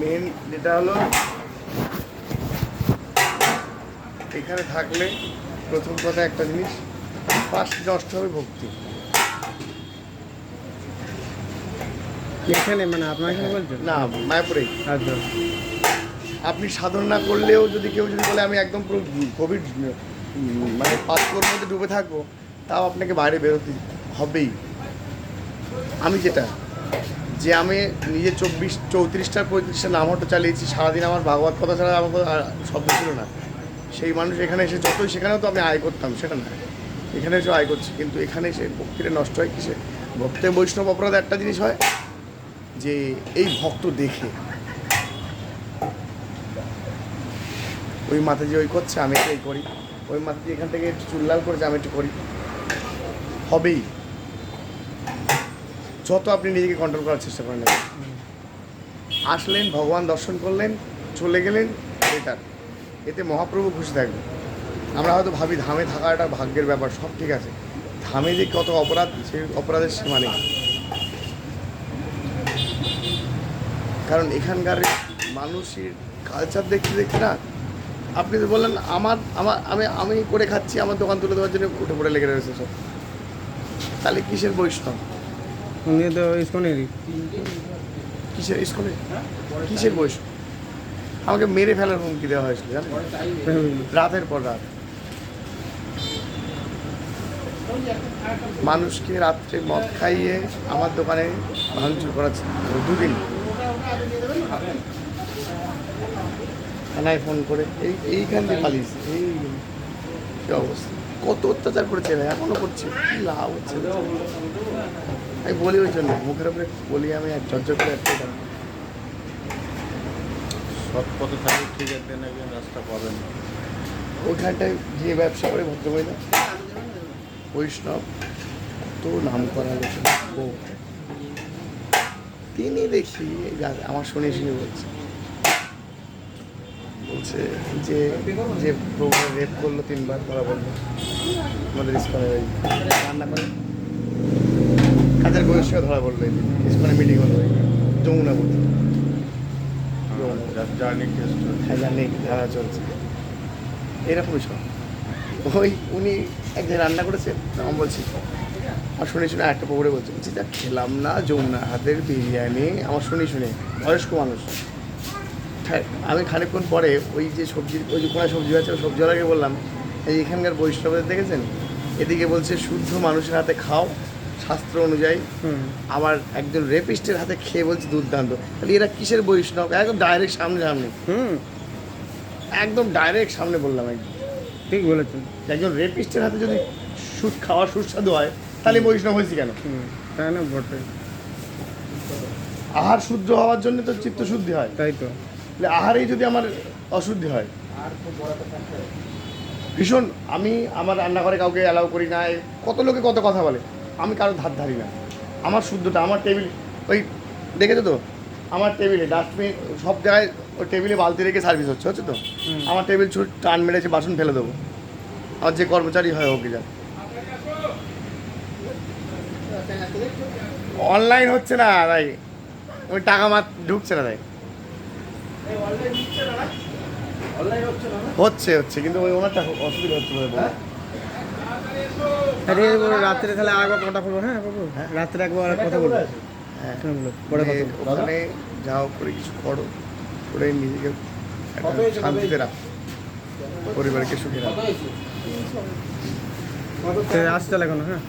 Main যেটা হলো এখানে থাকলে প্রথম কথা একটা জিনিস ফার্স্ট নষ্ট হবে ভক্তি। এখানে মানে আপনার এখানে বলছেন? না মায়াপুরেই। আচ্ছা। আপনি সাধন না করলেও যদি কেউ যদি বলে আমি একদম পুরো কোভিড মানে পাঁচকোর মধ্যে ডুবে থাকব তাও আপনাকে বাইরে বেরোতে হবেই। আমি যেটা যে আমি নিজে চব্বিশ, চৌত্রিশটা, পঁয়ত্রিশটা নাম হটো চালিয়েছি, সারাদিন আমার ভাগবত কথা ছাড়া আমার শব্দ ছিল না। সেই মানুষ এখানে এসে যতই, সেখানেও তো আমি আয় করতাম সেটা না এখানে এসে আয় করছি, কিন্তু এখানে এসে ভক্তিটা নষ্ট হয় কিসে? ভক্তে বৈষ্ণব অপরাধ একটা জিনিস হয়, যে এই ভক্ত দেখে। ওই মাথা যে ওই করছে, আমি এটাই করি। ওই মাথা এখান থেকে একটু চুল লাল করেছে, আমি একটু করি। হবেই। যত আপনি নিজেকে কন্ট্রোল করার চেষ্টা করেন না কেন। আসলেন, ভগবান দর্শন করলেন, চলে গেলেন, বেটার। এতে মহাপ্রভু খুশি থাকবে আমরা হয়তো ভাবি ধামে থাকা একটা ভাগ্যের ব্যাপার, সব ঠিক আছে। ধামে যে কত অপরাধ সেই অপরাধের সীমা নেই। কারণ এখানকার মানুষের কালচার দেখতে দেখতে না, আপনি তো বললেন, আমার আমার, আমি আমি করে খাচ্ছি, আমার দোকান তুলে দেওয়ার জন্য উঠে পড়ে লেগে রয়েছে সব। তাহলে কিসের বৈষ্ণব? উনি তো ইসকনেরই কিসের স্কুলে কিসের বৈষ্ণব আমাকে মেরে ফেলার হুমকি দেওয়া হয়েছিল রাতের পর রাত। মানুষকে রাত্রে মদ খাইয়ে আমার দোকানে ভাঙচুর করাচ্ছে দুদিন। থানায় ফোন করে, এই এইখান দিয়ে পালিয়েছে এই অবস্থা। কত অত্যাচার করেছে এরা এখনও করছে? কি লাভ হচ্ছে আমি বলি ওই জন্য মুখের উপরে বলি আমি এক ঝরঝর করে একটা। সৎ পথে থাকলে ঠিক একদিন একদিন রাস্তা পাবেন ওইখানটায় যে ব্যবসা করে ভদ্রমহিলা বৈষ্ণব? তো নাম করা ও তিনি দেখি আমার শুনে শুনে বলছে। বলছে যে যে প্রভু রেপ করল তিনবার ধরা বলল আমাদের ইস্কনের ওই রান্না করে। কাজের বয়সে ধরা বলল ইস্কনে মিটিং হলো যমুনা বলছে জার্নি টেস্ট হ্যাঁ ধারা চলছে। এরকমই সব। ওই উনি এক জায়গায় রান্না করেছে আমি বলছি আমার শুনে শুনে একটা পুকুরে বলছে। বলছি যা খেলাম না যমুনা হাতের বিরিয়ানি। আমার শুনি শুনে বয়স্ক মানুষ। হ্যাঁ, আমি খানিকক্ষণ পরে ওই যে সবজি ওই যে কোনা সবজি আছে ওই সবজিওয়ালাকে বললাম এই এখানকার বৈষ্ণবদের দেখেছেন? এদিকে বলছে শুদ্ধ মানুষের হাতে খাও শাস্ত্র অনুযায়ী। হুম। আবার একজন রেপিস্টের হাতে খেয়ে বলছে দুর্দান্ত। তাহলে এরা কিসের বৈষ্ণব? একদম ডাইরেক্ট সামনে সামনে। হুম। একদম ডাইরেক্ট সামনে বললাম একদম। ঠিক বলেছেন। একজন রেপিস্টের হাতে যদি সুদ খাওয়া সুস্বাদু হয় তাহলে বৈষ্ণব হয়েছে কেন? তাই না বটে। আহার শুদ্ধ হওয়ার জন্য তো চিত্ত শুদ্ধি হয়। তাই তো। আহারেই যদি আমার অশুদ্ধি হয়। ভীষণ আমি আমার রান্নাঘরে কাউকে অ্যালাউ করি না কত লোকে কত কথা বলে আমি কারও ধার ধারি না। আমার শুদ্ধটা আমার টেবিল ওই দেখেছ তো? আমার টেবিলে ডাস্টবিন সব জায়গায় ওই টেবিলে বালতি রেখে সার্ভিস হচ্ছে হচ্ছে তো? আমার টেবিল ছুট টান মেরেছে বাসন ফেলে দেবো। আমার যে কর্মচারী হয় হোক যা অনলাইন হচ্ছে না তাই। ওই টাকা মাত ঢুকছে না তাই। হচ্ছে হচ্ছে কিন্তু ওই ওনারটা অসুবিধা হচ্ছে বলে। আরে রাত্রে তাহলে আরেকবার কথা বলব হ্যাঁ বাবু? রাত্রে একবার আর কথা বলব। হ্যাঁ। হ্যাঁ। ওখানে যাও করে কিছু করো করে নিজেকে একটা শান্তিতে রাখো। পরিবারকে সুখে রাখো। তো আসতে হ্যাঁ